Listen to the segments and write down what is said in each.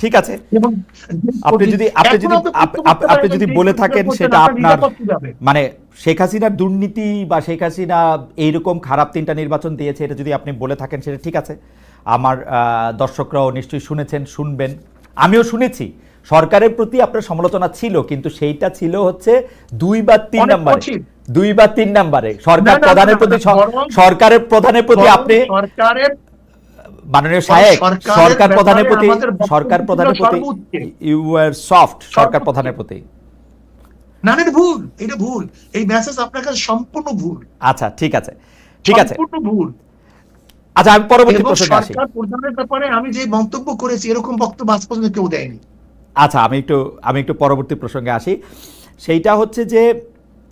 ঠিক আছে? আপনি যদি আপনি যদি আপনি যদি বলে থাকেন সেটা আপনার মানে শেখ হাসিনার দুর্নীতি বা শেখ হাসিনা এইরকম খারাপ তিনটা নির্বাচন দিয়েছে এটা যদি আপনি বলে থাকেন সেটা ঠিক আছে। আমার আহ, দর্শকরাও নিশ্চয়ই শুনেছেন শুনবেন। আমিও শুনেছি। সরকারের প্রতি আপনার সমালোচনা ছিল কিন্তু সেইটা ছিল হচ্ছে দুই বা তিন নাম্বারে। দুই বা তিন নাম্বারে। সরকার প্রধানের প্রতি সরকারের প্রধানের প্রতি আপনি সরকারের মাননীয় সাহেব সরকার প্রধানের প্রতি সরকার প্রধানের প্রতি ইউ আর সফট সরকার প্রধানের প্রতি। না না, এটা ভুল এটা ভুল। এই মেসেজ আপনার কাছে সম্পূর্ণ ভুল। আচ্ছা ঠিক আছে ঠিক আছে। সম্পূর্ণ ভুল। আচ্ছা আমি পরবর্তী প্রসঙ্গে আসি। সরকার প্রধানের ব্যাপারে আমি যে মন্তব্য করেছি এরকম বক্তব্য আজ পর্যন্ত কেউ দেয়নি। আচ্ছা আমি একটু আমি একটু পরবর্তী প্রসঙ্গে আসি। সেইটা হচ্ছে যে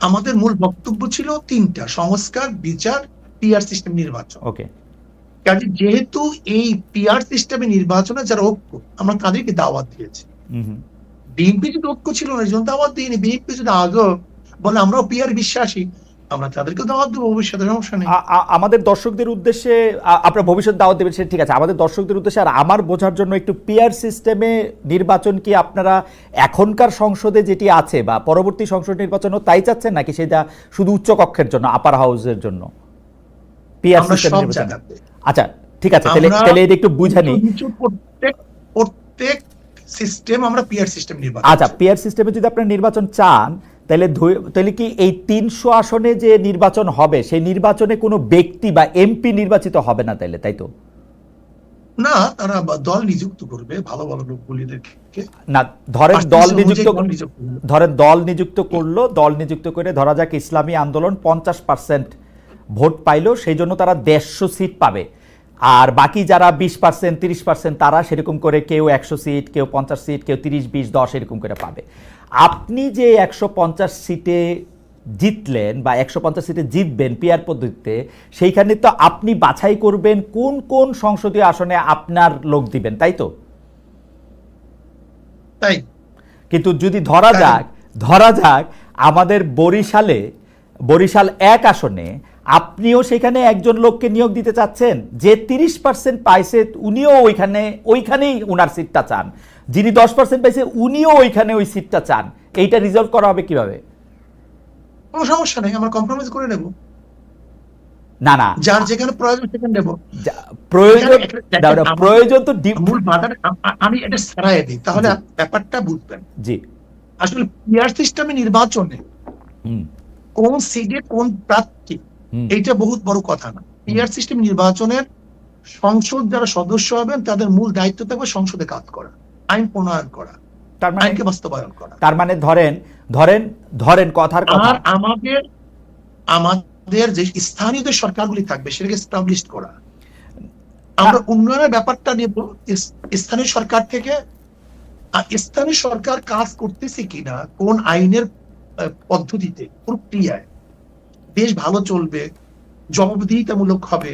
আমাদের মূল বক্তব্য ছিল তিনটা সংস্কার বিচার পিআর সিস্টেম নির্বাচন। ওকে কাজে যেহেতু এই পিআর সিস্টেমে নির্বাচনে যারা ঐক্য আমরা তাদেরকে দাওয়াত দিয়েছি। বিএনপি যদি ঐক্য ছিল না জন্য দাওয়াত দিইনি। বিএনপি যদি আজও বলে আমরাও পিআর বিশ্বাসী আমরা তাদেরকে দাওয়াত দেবো ভবিষ্যতে সমস্যা নেই। আমাদের দর্শকদের উদ্দেশ্যে আপনার ভবিষ্যৎ দাওয়াত দেবেন সেটা ঠিক আছে। আমাদের দর্শকদের উদ্দেশ্যে আর আমার বোঝার জন্য একটু পিয়ার সিস্টেমে নির্বাচন কি আপনারা এখনকার সংসদে যেটি আছে বা পরবর্তী সংসদ নির্বাচনও তাই চাচ্ছেন নাকি সেটা শুধু উচ্চ কক্ষের জন্য আপার হাউসের জন্য? পিয়ার সিস্টেম আচ্ছা ঠিক আছে তাহলে তাহলে এটা একটু বুঝানি প্রত্যেক প্রত্যেক সিস্টেম আমরা পিয়ার সিস্টেম নির্বাচন আচ্ছা। পিয়ার সিস্টেমে যদি আপনারা নির্বাচন চান তাহলে তাহলে কি এই তিনশো আসনে যে নির্বাচন হবে সেই নির্বাচনে কোনো ব্যক্তি বা এমপি নির্বাচিত হবে না তাইলে তাই তো? না তারা দল নিযুক্ত করবে ভালো ভালো লোকগুলিদেরকে না ধরেন দল নিযুক্ত। ধরেন দল নিযুক্ত করল দল নিযুক্ত করে ধরা যাক ইসলামী আন্দোলন পঞ্চাশ পার্সেন্ট ভোট পাইলো সেই জন্য তারা দেড়শো সিট পাবে। আর বাকি যারা বিশ পার্সেন্ট তিরিশ পার্সেন্ট তারা সেরকম করে কেউ একশো সিট কেউ পঞ্চাশ সিট কেউ তিরিশ বিশ দশ এরকম করে পাবে। আপনি যে একশো পঞ্চাশ সিটে জিতলেন বা একশো পঞ্চাশ সিটে জিতবেন পিয়ার পদ্ধতিতে সেইখানে তো আপনি বাছাই করবেন কোন কোন সংসদীয় আসনে আপনার লোক দিবেন তাই তো? তাই। কিন্তু যদি ধরা যাক ধরা যাক আমাদের বরিশালে বরিশাল এক আসনে আপনিও সেখানে একজন লোককে নিয়োগ দিতে চাচ্ছেন যে তিরিশ পার্সেন্ট পাইছে উনিও ওইখানে ওইখানেই উনার সিটটা চান। যিনি দশ পার্সেন্ট পাইছে উনিও ওইখানে ওই সিটটা চান। এইটা রিজলভ করা হবে কীভাবে? কোনো সমস্যা নেই আমরা কম্প্রোমাইজ করে নেব। না না। যার যেখানে প্রয়োজন সেখানে নেব। প্রয়োজন প্রয়োজন তো মূল বাধাটা আমি এটা সারাই দিই। তাহলে ব্যাপারটা বুঝবেন। জি। আসলে পিয়ার সিস্টেমে নির্বাচনে কোন সিটে কোন প্রার্থী এইটা বহুত বড় কথা না। পিয়ার সিস্টেম নির্বাচনের সংসদ যারা সদস্য হবেন তাদের মূল দায়িত্ব থাকবে সংসদে কাজ করা। আইন প্রণয়ন করা তার মানে আইনকে বাস্তবায়ন করা। তার মানে ধরেন ধরেন ধরেন কথার কথা। আমাদের আমাদের যে স্থানীয় যে সরকারগুলি থাকবে সেটাকে এস্টাবলিশ করা। আমরা উন্নয়নের ব্যাপারটা নিয়ে স্থানীয় সরকার থেকে স্থানীয় সরকার কাজ করতেছে কিনা কোন আইনের পদ্ধতিতে প্রক্রিয়ায় দেশ ভালো চলবে জবাবদিহিতামূলক হবে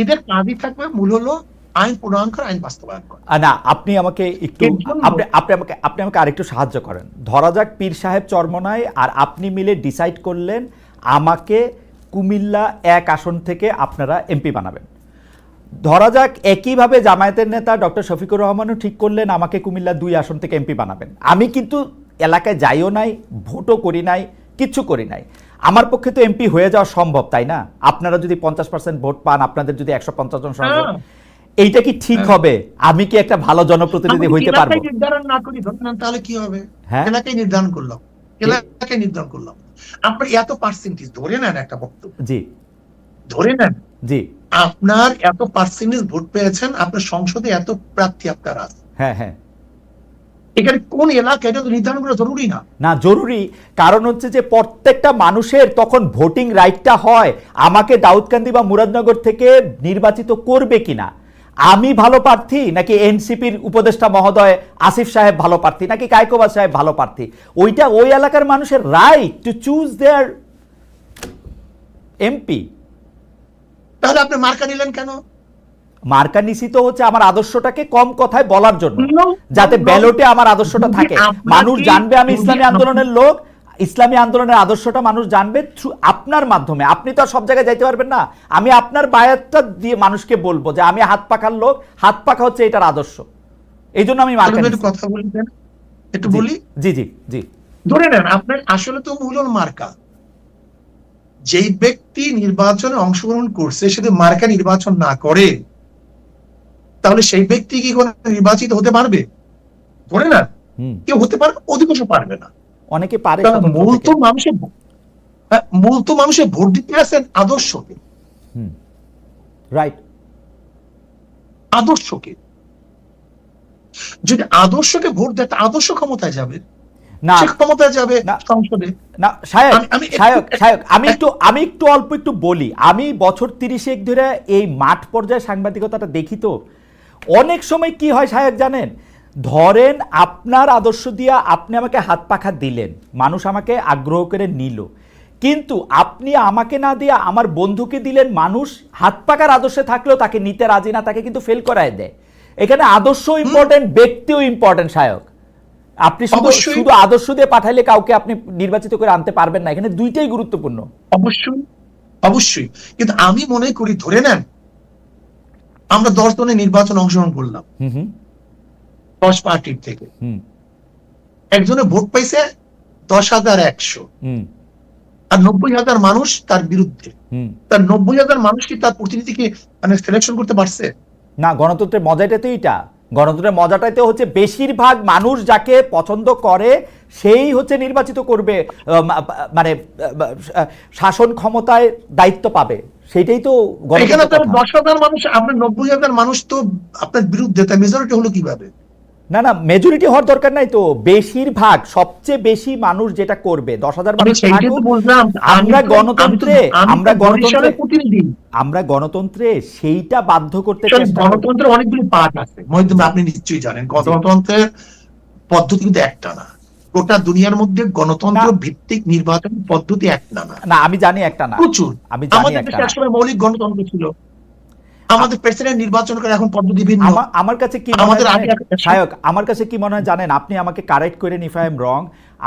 এদের কাজই থাকবে মূল হলো আইন প্রণয়ন করা আইন বাস্তবায়ন করা। না আপনি আমাকে একটু আপনি আপনি আমাকে আপনি আমাকে আরেকটু সাহায্য করেন। ধরা যাক পীর সাহেব চরমনায় আর আপনি মিলে ডিসাইড করলেন আমাকে কুমিল্লা এক আসন থেকে আপনারা এমপি বানাবেন। ধরা যাক একইভাবে জামায়াতের নেতা ডক্টর শফিকুর রহমানও ঠিক করলেন আমাকে কুমিল্লা দুই আসন থেকে এমপি বানাবেন। আমি কিন্তু এলাকায় যাইও নাই ভোটও করি নাই কিচ্ছু করি নাই। আমার পক্ষে তো এমপি হয়ে যাওয়া সম্ভব তাই না? আপনারা যদি পঞ্চাশ পার্সেন্ট ভোট পান আপনাদের যদি একশো পঞ্চাশ জন হ্যাঁ। এইটা কি ঠিক হবে? আমি কি একটা ভালো জনপ্রতিনিধি হইতে পারব? নির্ধারণ না করি তাহলে কি হবে? হ্যাঁ। এলাকায় নির্ধারণ করলাম। এলাকায় নির্ধারণ করলাম। আপনার এত পার্সেন্টেজ ধরে নেন একটা বক্তব্য। জি। ধরে নেন। জি। আপনার এত পার্সেন্টেজ ভোট পেয়েছেন আপনার সংসদে এত প্রার্থী আপনার আছে। হ্যাঁ হ্যাঁ। এখানে কোন এলাকা এটা তো নির্ধারণ করা জরুরি না। না জরুরি। কারণ হচ্ছে যে প্রত্যেকটা মানুষের তখন ভোটিং রাইটটা হয়। আমাকে দাউদকান্দি বা মুরাদনগর থেকে নির্বাচিত করবে কিনা? আমি ভালো প্রার্থী নাকি এনসিপির উপদেষ্টা মহোদয় আসিফ সাহেব ভালো প্রার্থী নাকি কায়কোবাদ সাহেব ভালো প্রার্থী? ওইটা ওই এলাকার মানুষের right to choose their MP তাহলে আপনি মার্কা নিলেন কেন? মার্কা নিশ্চিত হচ্ছে আমার আদর্শটাকে কম কথায় বলার জন্য। যাতে. ব্যালটে আমার আদর্শটা থাকে। মানুষ জানবে আমি ইসলামী আন্দোলনের লোক ইসলামী আন্দোলনের আদর্শটা মানুষ জানবে থ্রু আপনার মাধ্যমে। আপনি তো সব জায়গায় যাইতে পারবেন না। আমি আপনার বায়াতটা দিয়ে মানুষকে বলব যে আমি হাত পাখার লোক হাত পাখা হচ্ছে এটার আদর্শ। এই জন্য আমি। কথা বলি একটু বলি? জি জি জি। ধরে নেন আপনার আসলে তো মূল মার্কা। যেই ব্যক্তি নির্বাচনে অংশগ্রহণ করছে সে যদি মার্কা নির্বাচন না করে তাহলে সেই ব্যক্তি কি কোনো নির্বাচিত হতে পারবে? ধরে না কেউ হতে পারবে অধিকাংশ পারবে না। অনেকে পারে মূল তো মানুষের হ্যাঁ, মূল তো মানুষের ভোট দিতে আসেন আদর্শকে। রাইট আদর্শকে। যদি আদর্শকে ভোট দেয় আদর্শ ক্ষমতায় যাবে। না। ক্ষমতায় যাবে না। সংসদে। না সায়ক আমি- আমি একটু- সায়ক সায়ক আমি একটু আমি একটু অল্প একটু বলি। আমি বছর তিরিশেক ধরে এই মাঠ পর্যায়ে সাংবাদিকতাটা দেখি তো। অনেক সময় কি হয় সায়ক জানেন? ধরেন আপনার আদর্শ দিয়া আপনি আমাকে হাত পাখা দিলেন মানুষ আমাকে আগ্রহ করে নিল। কিন্তু আপনি আমাকে না দিয়ে আমার বন্ধুকে দিলেন মানুষ হাত পাকার আদর্শে থাকলেও তাকে নিতে রাজি না তাকে কিন্তু ফেল করায় দেয়। এখানে আদর্শ ইম্পর্টেন্ট ব্যক্তিও ইম্পর্টেন্ট সায়ক। আপনি শুধু। শুধু আদর্শ দিয়ে পাঠাইলে কাউকে আপনি নির্বাচিত করে আনতে পারবেন না এখানে দুইটাই গুরুত্বপূর্ণ। অবশ্যই অবশ্যই। কিন্তু আমি মনে করি ধরে নেন আমরা দশ জনের নির্বাচন অংশগ্রহণ করলাম। হুম হুম। দশ পার্টির থেকে। একজনে ভোট পাইছে দশ হাজার একশো। আর নব্বই হাজার মানুষ তার বিরুদ্ধে। তার নব্বই হাজার মানুষ কি তার প্রতিনিধিকে মানে সিলেকশন করতে পারছে? না গণতন্ত্রের মজাটাই তো এইটা। গণতন্ত্রের মজাটাই তো হচ্ছে বেশিরভাগ মানুষ যাকে পছন্দ করে সেই হচ্ছে নির্বাচিত করবে মানে শাসন ক্ষমতায় দায়িত্ব পাবে। সেটাই তো এখানে। দশ হাজার মানুষ আপনার নব্বই হাজার মানুষ তো আপনার বিরুদ্ধে তার মেজরিটি হলো কীভাবে? না না মেজরিটি হওয়ার দরকার নাই তো। বেশিরভাগ সবচেয়ে বেশি মানুষ যেটা করবে দশ হাজার মানুষ আমরা গণতন্ত্রে, আমরা গণতন্ত্রে- আমরা গণতন্ত্রে সেইটা বাধ্য করতে। গণতন্ত্রের অনেকগুলি পার্ট আছে। ভাই, আপনি নিশ্চয়ই জানেন গণতন্ত্রের পদ্ধতি কিন্তু একটা না। গোটা দুনিয়ার মধ্যে গণতন্ত্র ভিত্তিক নির্বাচন পদ্ধতি একটা না। না আমি জানি একটা না। প্রচুর। আমি জানি একটা দেশে মৌলিক গণতন্ত্র ছিল। আমাদের প্রেসিডেন্ট নির্বাচন করে এখন পদ্ধতি ভিন্ন। আমার কাছে কি আমাদের? সায়ক আমার কাছে কি মনে হয় জানেন? আপনি আমাকে কারেক্ট করে ইফ আই এম রং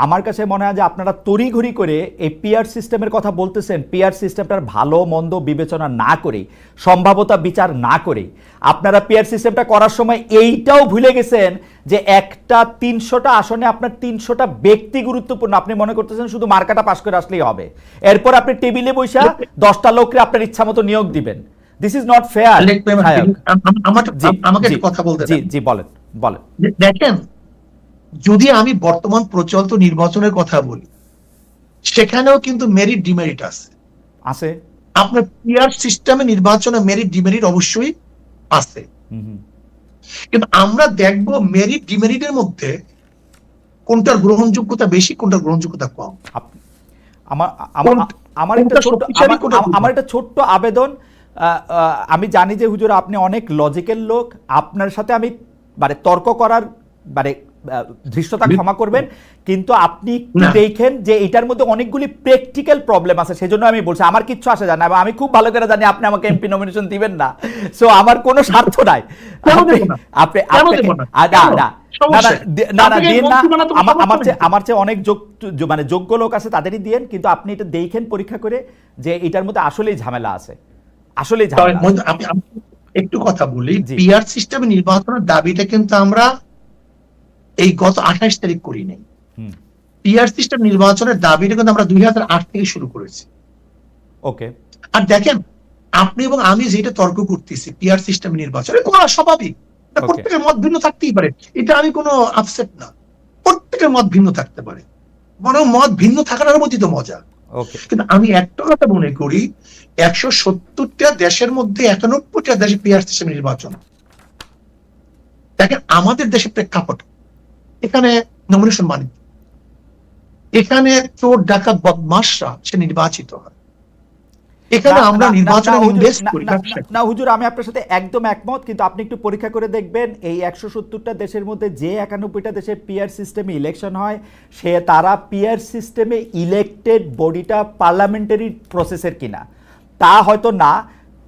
আমার কাছে মনে হয় যে আপনারা তড়িঘড়ি করে এই পিআর সিস্টেমের কথা বলতেছেন। পিআর সিস্টেমটার ভালো মন্দ বিবেচনা না করে সম্ভাবতা বিচার না করে। আপনারা পিআর সিস্টেমটা করার সময় এইটাও ভুলে গেছেন যে একটা তিনশোটা আসনে আপনার তিনশোটা ব্যক্তি গুরুত্বপূর্ণ। আপনি মনে করতেছেন শুধু মার্কাটা পাশ করে আসলেই হবে। এরপর আপনি টেবিলে বৈশা দশটা লোককে আপনার ইচ্ছা মতো নিয়োগ দিবেন। দিস ইজ নট ফেয়ার আমাকে কথা বলতে জি জি বলেন বলেন। দেখেন যদি আমি বর্তমান প্রচলিত নির্বাচনের কথা বলি সেখানেও কিন্তু মেরিট ডিমেরিট আছে। আছে। আপনার পিয়ার সিস্টেমে নির্বাচনে মেরিট ডিমেরিট অবশ্যই আছে। কিন্তু আমরা দেখব মেরিট ডিমেরিটের মধ্যে কোনটার গ্রহণযোগ্যতা বেশি কোনটার গ্রহণযোগ্যতা কম। আমার আমার একটা ছোট্ট আমার- একটা ছোট্ট আবেদন আমি জানি যে হুজুর আপনি অনেক লজিক্যাল লোক। আপনার সাথে আমি মানে তর্ক করার মানে ধৃষ্টতা ক্ষমা করবেন। কিন্তু আপনি দেখেন যে এটার মধ্যে অনেকগুলি প্র্যাকটিক্যাল প্রবলেম আছে সেজন্য আমি বলছি আমার কিচ্ছু আসে জানা এবং আমি খুব ভালো করে জানি আপনি আমাকে এমপি নমিনেশন দিবেন না। সো আমার কোনো স্বার্থ নাই। আপনি আমার চেয়ে অনেক যোগ মানে যোগ্য লোক আছে তাদেরই দিয়েন। কিন্তু আপনি এটা দেখেন পরীক্ষা করে যে এটার মধ্যে আসলেই ঝামেলা আছে। আমি একটু কথা বলি। জি। পিয়ার সিস্টেমে নির্বাচনের দাবিটা কিন্তু আমরা এই গত আঠাশ তারিখ করি নাই। পিয়ার সিস্টেম নির্বাচনের দাবিটা কিন্তু আমরা দুই থেকে শুরু করেছি। ওকে। আর দেখেন আপনি এবং আমি যেটা তর্ক করতেছি পিয়ার সিস্টেম নির্বাচনে কোনো স্বাভাবিক। প্রত্যেকের মত ভিন্ন থাকতেই পারে। এটা আমি কোনো আপসেট না। প্রত্যেকের মত ভিন্ন থাকতে পারে। বরং মত ভিন্ন থাকার মধ্যে তো মজা। কিন্তু আমি একটা কথা মনে করি, একশো সত্তরটা দেশের মধ্যে একানব্বইটা দেশে পিয়ার সিস্টেম নির্বাচন। দেখেন, আমাদের দেশে প্রেক্ষাপট, এখানে নমিনেশন মানে এখানে চোর ডাকাত বদমাসরা সে নির্বাচিত হয়। এখানে আমরা নির্বাচনে ইনভেস্ট করি। না হুজুর আমি আপনার সাথে একদম একমত কিন্তু আপনি একটু পরীক্ষা করে দেখবেন এই একশো সত্তরটা দেশের মধ্যে যে একানব্বইটা দেশে পিয়ার সিস্টেমে ইলেকশন হয় সে তারা পিয়ার সিস্টেমে ইলেক্টেড বডিটা পার্লামেন্টারি প্রসেসের কিনা। তা হয়তো না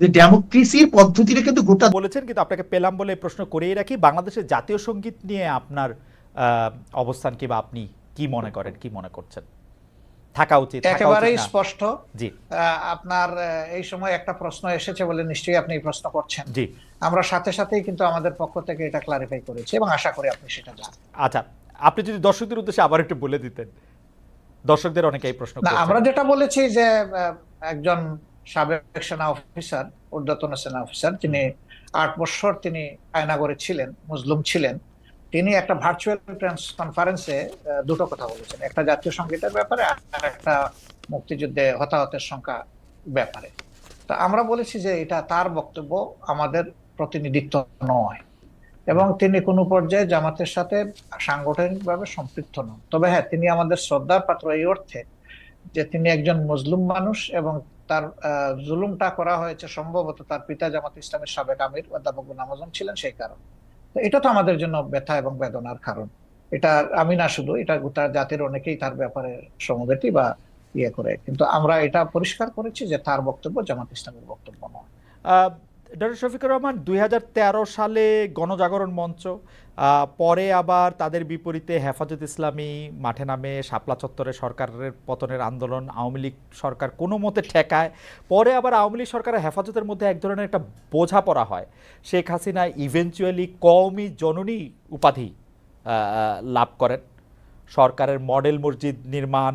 যে ডেমোক্রেসির পদ্ধতিটা কিন্তু গোটা বলেছেন কিন্তু আপনাকে পেলাম বলে প্রশ্ন করেই রাখি। বাংলাদেশের জাতীয় সংগীত নিয়ে আপনার অবস্থান কি বা আপনি কি মনে করেন কি মনে করছেন? থাকা উচিত একেবারেই স্পষ্ট। জি। আপনার এই সময় একটা প্রশ্ন এসেছে বলে নিশ্চয়ই আপনি এই প্রশ্ন করছেন। জি। আমরা সাথে সাথেই কিন্তু আমাদের পক্ষ থেকে এটা ক্লারিফাই করেছি এবং আশা করি আপনি সেটা জানেন। আচ্ছা আপনি যদি দর্শকদের উদ্দেশ্যে আবার একটু বলে দিতেন। দর্শকদের অনেকে এই প্রশ্ন আমরা যেটা বলেছি যে আহ, একজন সাবেক সেনা অফিসার, ঊর্ধ্বতন সেনা অফিসার, তিনি আট বছর তিনি আয়নাগরে ছিলেন, মুসলিম ছিলেন। তিনি একটা ভার্চুয়াল কনফারেন্সে দুটো কথা বলেছেন। একটা জাতীয় সঙ্গীতের ব্যাপারে আর একটা মুক্তিযুদ্ধে হতাহতের সংখ্যা ব্যাপারে। তা আমরা বলেছি যে এটা তার বক্তব্য, আমাদের প্রতিনিধিত্ব নয়। এবং তিনি কোনো পর্যায়ে জামাতের সাথে সাংগঠনিকভাবে সম্পৃক্ত নন। তবে হ্যাঁ তিনি আমাদের শ্রদ্ধার পাত্র এই অর্থে যে তিনি একজন মুসলিম মানুষ এবং তার জুলুমটা করা হয়েছে সম্ভবত তার পিতা জামাত ইসলামের সাবেক আমির অধ্যাপক আজম ছিলেন সেই কারণ। এটা তো আমাদের জন্য ব্যথা এবং বেদনার কারণ। এটা আমি না শুধু, এটা গোটা জাতির অনেকেই তার ব্যাপারে সমবেতি বা ইয়ে করে। কিন্তু আমরা এটা পরিষ্কার করেছি যে তার বক্তব্য জামাত ইসলামের বক্তব্য নয়। ডক্টর শফিকুর রহমান, দুই হাজার তেরো সালে গণজাগরণ মঞ্চ পরে আবার তাদের বিপরীতে হেফাজত ইসলামী মাঠে নামে শাপলা চত্বরে সরকারের পতনের আন্দোলন, আওয়ামী লীগ সরকার কোনো মতে ঠেকায়, পরে আবার আওয়ামী লীগ সরকারের হেফাজতের মধ্যে এক ধরনের একটা বোঝাপড়া হয়। শেখ হাসিনা ইভেনচুয়ালি কওমি জননী উপাধি লাভ করেন। সরকারের মডেল মসজিদ নির্মাণ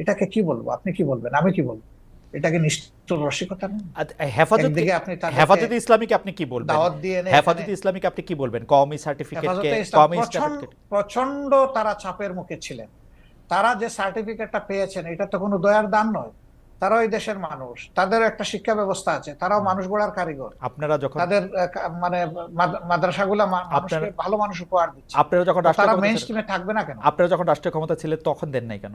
এটাকে কি বলব? আপনি কি বলবেন? আমি কি বলব? এটাকে নিষ্ঠুর রসিকতা না? হেফাজত আপনি ইসলামীকে আপনি কি বলবেন? দাওয়াত দিয়ে হেফাজতে ইসলামীকে আপনি কি বলবেন? কওমি সার্টিফিকেটকে কওমি প্রচন্ড- সার্টিফিকেট প্রচণ্ড তারা চাপের মুখে ছিলেন। তারা যে সার্টিফিকেটটা পেয়েছেন এটা তো কোনো দয়ার দান নয়। তারা ওই দেশের মানুষ। তাদের একটা শিক্ষা ব্যবস্থা আছে। তারাও মানুষ গড়ার কারিগর। আপনারা যখন তাদের মানে মাদ- মাদ্রাসাগুলা মানুষকে ভালো মানুষ উপহার দিচ্ছে। আপনারা যখন তারা থাকবে না কেন? আপনারা যখন রাষ্ট্রীয় ক্ষমতা ছিলেন তখন দেন নাই কেন?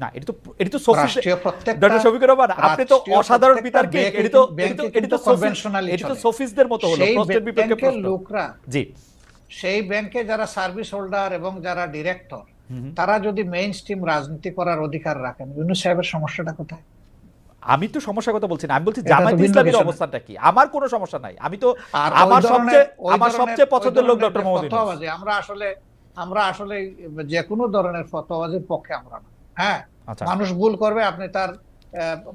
না এটা তো এটা তো আপনি তো অসাধারণ বিতার্কিক এটা তো এটা তো এটা তো মতো হলো প্রশ্নের বিপক্ষে লোকরা জি। সেই ব্যাংকে যারা সার্ভিস হোল্ডার এবং যারা ডিরেক্টর তারা যদি মেইন স্ট্রিম রাজনীতি করার অধিকার রাখেন ইউনুস সাহেবের সমস্যাটা কোথায়? আমি তো সমস্যার কথা বলছি না আমি বলছি এটা তো জামায়াত ইসলামের অবস্থানটা কি? আমার কোনো সমস্যা নাই। আমি তো আমার সবচেয়ে আমার সবচেয়ে পছন্দের লোক ডক্টর মোহাম্মদ আমরা আসলে আমরা আসলে যে কোনো ধরনের ফতোয়াবাজির পক্ষে আমরা না। হ্যাঁ আচ্ছা। মানুষ ভুল করবে আপনি তার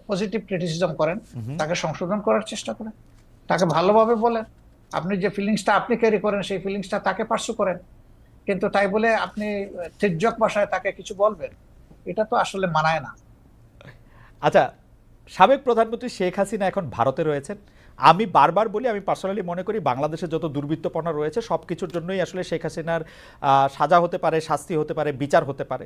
পজিটিভ ক্রিটিসিজম করেন। তাকে সংশোধন করার চেষ্টা করেন। তাকে ভালোভাবে বলেন। আপনি যে ফিলিংসটা আপনি ক্যারি করেন সেই ফিলিংসটা তাকে পার্সু করেন। কিন্তু তাই বলে আপনি তির্যক ভাষায় তাকে কিছু বলবেন এটা তো আসলে মানায় না। আচ্ছা সাবেক প্রধানমন্ত্রী শেখ হাসিনা এখন ভারতে রয়েছেন। আমি বারবার বলি আমি পার্সোনালি মনে করি বাংলাদেশে যত দুর্বৃত্তপনা রয়েছে সব কিছুর জন্যই আসলে শেখ হাসিনার সাজা হতে পারে শাস্তি হতে পারে বিচার হতে পারে।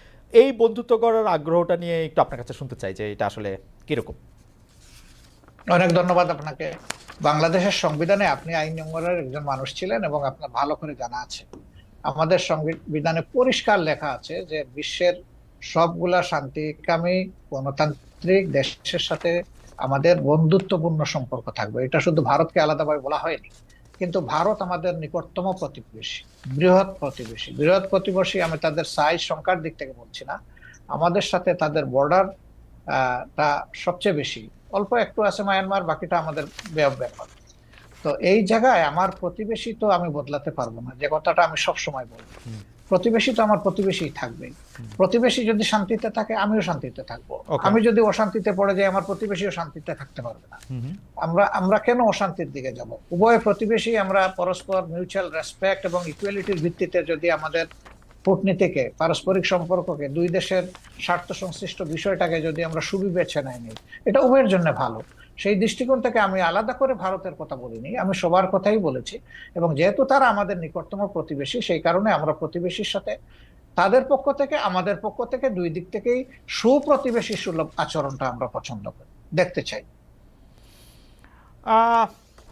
এই বন্ধুত্ব করার আগ্রহটা নিয়ে একটু আপনার কাছে শুনতে চাই যে এটা আসলে কীরকম। অনেক ধন্যবাদ আপনাকে। বাংলাদেশের সংবিধানে আপনি আইন নম্বরের একজন মানুষ ছিলেন এবং আপনার ভালো করে জানা আছে। আমাদের সংবিধানে পরিষ্কার লেখা আছে যে বিশ্বের সবগুলা শান্তিকামী গণতান্ত্রিক দেশের সাথে আমাদের বন্ধুত্বপূর্ণ সম্পর্ক থাকবে। এটা শুধু ভারতকে আলাদাভাবে বলা হয়নি। কিন্তু ভারত আমাদের নিকটতম প্রতিবেশী, বৃহৎ প্রতিবেশী। বৃহৎ প্রতিবেশী আমি তাদের সাইজ সংখ্যার দিক থেকে বলছি না। আমাদের সাথে তাদের বর্ডার তা সবচেয়ে বেশি। অল্প একটু আছে মায়ানমার বাকিটা আমাদের ব্যাপার তো এই জায়গায় আমার প্রতিবেশী তো আমি বদলাতে পারব না, যে কথাটা আমি সব সময় হুম। প্রতিবেশী তো আমার প্রতিবেশী থাকবে। প্রতিবেশী যদি শান্তিতে থাকে আমিও শান্তিতে থাকব। আমি যদি অশান্তিতে পড়ে যাই আমার প্রতিবেশীও শান্তিতে থাকতে পারবে না। আমরা আমরা কেন অশান্তির দিকে যাব? উভয় প্রতিবেশী আমরা পরস্পর মিউচুয়াল রেসপেক্ট এবং ইকুয়ালিটির ভিত্তিতে যদি আমাদের কূটনীতিকে পারস্পরিক সম্পর্ককে দুই দেশের স্বার্থ সংশ্লিষ্ট বিষয়টাকে যদি আমরা সুবিবেচনায় নিই এটা উভয়ের জন্য ভালো। সেই দৃষ্টিকোণ থেকে আমি আলাদা করে ভারতের কথা বলিনি, আমি সবার কথাই বলেছি। এবং যেহেতু তারা আমাদের নিকটতম প্রতিবেশী, সেই কারণে আমরা প্রতিবেশীর সাথে তাদের পক্ষ থেকে, আমাদের পক্ষ থেকে দুই দিক থেকেই সুপ্রতিবেশী সুলভ আচরণটা আমরা পছন্দ করি, দেখতে চাই।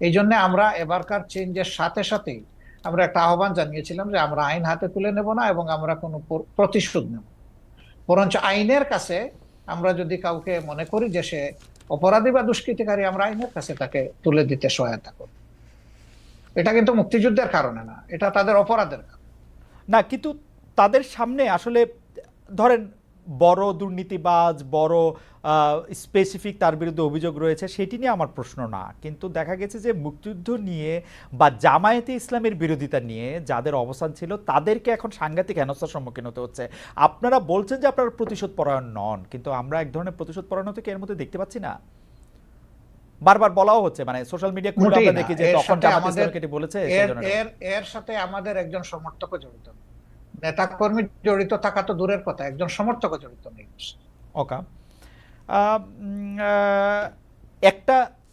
এই জন্য আমরা এবারকার চেঞ্জের সাথে সাথেই আমরা একটা আহ্বান জানিয়েছিলাম যে আমরা আইন হাতে তুলে নেব না এবং আমরা কোনো প্র- প্রতিশোধ নেব। বরঞ্চ আইনের কাছে আমরা যদি কাউকে মনে করি যে সে অপরাধী বা দুষ্কৃতিকারী, আমরা আইনের কাছে তাকে তুলে দিতে সহায়তা করি। এটা কিন্তু মুক্তিযুদ্ধের কারণে না, এটা তাদের অপরাধের না, কিন্তু তাদের সামনে আসলে, ধরেন বড় দুর্নীতিবাজ বড় স্পেসিফিক তার বিরুদ্ধে অভিযোগ রয়েছে সেটি নিয়ে আমার প্রশ্ন না। কিন্তু দেখা গেছে যে মুক্তিযুদ্ধ নিয়ে বা জামায়াতে ইসলামের বিরোধিতা নিয়ে যাদের অবস্থান ছিল তাদেরকে এখন সাংঘাতিক হেনস্থার সম্মুখীন হতে হচ্ছে। আপনারা বলছেন যে আপনারা প্রতিশোধ পরায়ণ নন কিন্তু আমরা এক ধরনের প্রতিশোধ পরায়ণ থেকে এর মধ্যে দেখতে পাচ্ছি না? বারবার বলাও হচ্ছে মানে সোশ্যাল মিডিয়া খুলে আমরা দেখি যে তখন আমাদের- বলেছে এর সাথে আমাদের একজন সমর্থক জড়িত। নেতা কর্মী জড়িত থাকা তো দূরের কথা একজন সমর্থক জড়িত নেই। ওকা। একটা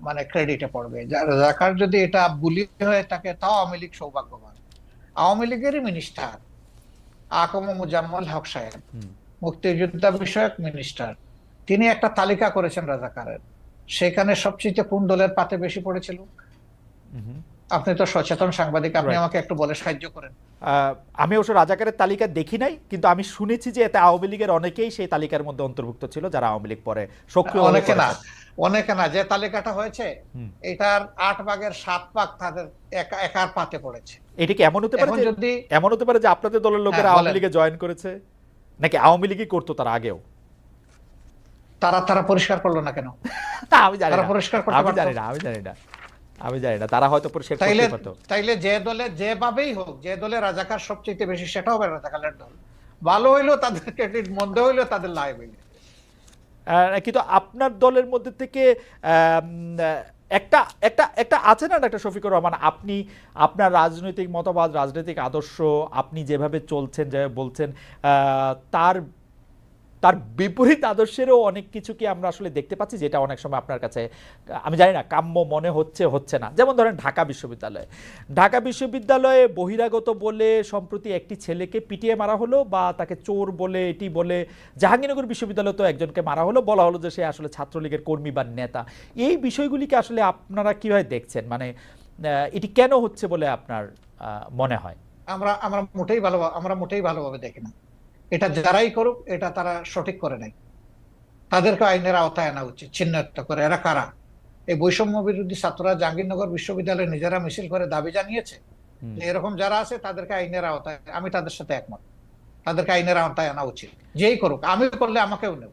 মানে ক্রেডিটে পড়বে। রাজাকার যদি এটা বুলি হয়ে থাকে তাও আওয়ামী লীগ সৌভাগ্যবান। আওয়ামী লীগেরই মিনিস্টার আকম মুজাম্মল হক সাহেব মুক্তিযোদ্ধা বিষয়ক মিনিস্টার তিনি একটা তালিকা করেছেন রাজাকারের। সেখানে সবচেয়ে কোন দলের পাতে বেশি পড়েছিল? আপনি তো সচেতন সাংবাদিক আপনি আমাকে একটু বলে সাহায্য করেন। আহ, আমি অবশ্য রাজাকারের তালিকা দেখি নাই কিন্তু আমি শুনেছি যে এতে আওয়ামী লীগের অনেকেই সেই তালিকার মধ্যে অন্তর্ভুক্ত ছিল যারা আওয়ামী লীগ পরে সক্রিয় অনেকে না। অনেকে না যে তালিকাটা হয়েছে এটার আট ভাগের সাত ভাগ তাদের একার পাতে পড়েছে। এটা কি এমন হতে পারে যদি এমন হতে পারে যে আপনাদের দলের লোকেরা হ্যাঁ, আওয়ামী লীগে জয়েন করেছে? নাকি আওয়ামী লীগই করতো তার আগেও? তারা তারা পরিষ্কার করল না কেন? আমি জানি না। পরিষ্কার করতে আমি। জানি না আমি জানি না। আমি জানি না তারা হয়তো পরিষ্কার তাইলে করতে পারতো। তাইলে যে দলে যেভাবেই হোক যে দলে রাজাকার সবচেয়ে বেশি সেটা হবে রাজাকারের দল। ভালো হইল তাদের ক্রেডিট মন্দ হইল তাদের লাইবিলিটি কিন্তু আপনার দলের মধ্যে থেকে একটা একটা একটা আছে না, একটা শফিকুর রহমান, আপনি আপনার রাজনৈতিক মতবাদ, রাজনৈতিক আদর্শ, আপনি যেভাবে চলছেন যেভাবে বলছেন তার তার বিপরীত আদর্শেরও অনেক কিছু কি আমরা আসলে দেখতে পাচ্ছি যেটা অনেক সময় আপনার কাছে, আমি জানি না, কাম্য মনে হচ্ছে হচ্ছে না। যেমন ধরেন ঢাকা বিশ্ববিদ্যালয়। ঢাকা বিশ্ববিদ্যালয়ে বহিরাগত বলে সম্প্রতি একটি ছেলেকে পিটিয়ে মারা হলো বা তাকে চোর বলে, এটি বলে জাহাঙ্গীরনগর বিশ্ববিদ্যালয় তো একজনকে মারা হলো। বলা হলো যে সে আসলে ছাত্রলীগের কর্মী বা নেতা। এই বিষয়গুলিকে আসলে আপনারা কীভাবে দেখছেন? মানে এটি কেন হচ্ছে বলে আপনার মনে হয়? আমরা আমরা মোটেই ভালো, আমরা মোটেই ভালোভাবে দেখি না। এটা যারাই করুক এটা তারা সঠিক করে নাই তাদেরকে আইনের আওতায় আনা উচিত ছিন্নত্ব করে। এরা কারা? এই বৈষম্য বিরোধী ছাত্ররা জাহাঙ্গীরনগর বিশ্ববিদ্যালয়ে নিজেরা মিছিল করে দাবি জানিয়েছে এরকম যারা আছে তাদেরকে আইনের আওতায় আমি তাদের সাথে একমত। তাদেরকে আইনের আওতায় আনা উচিত। যেই করুক আমি করলে আমাকেও নেব।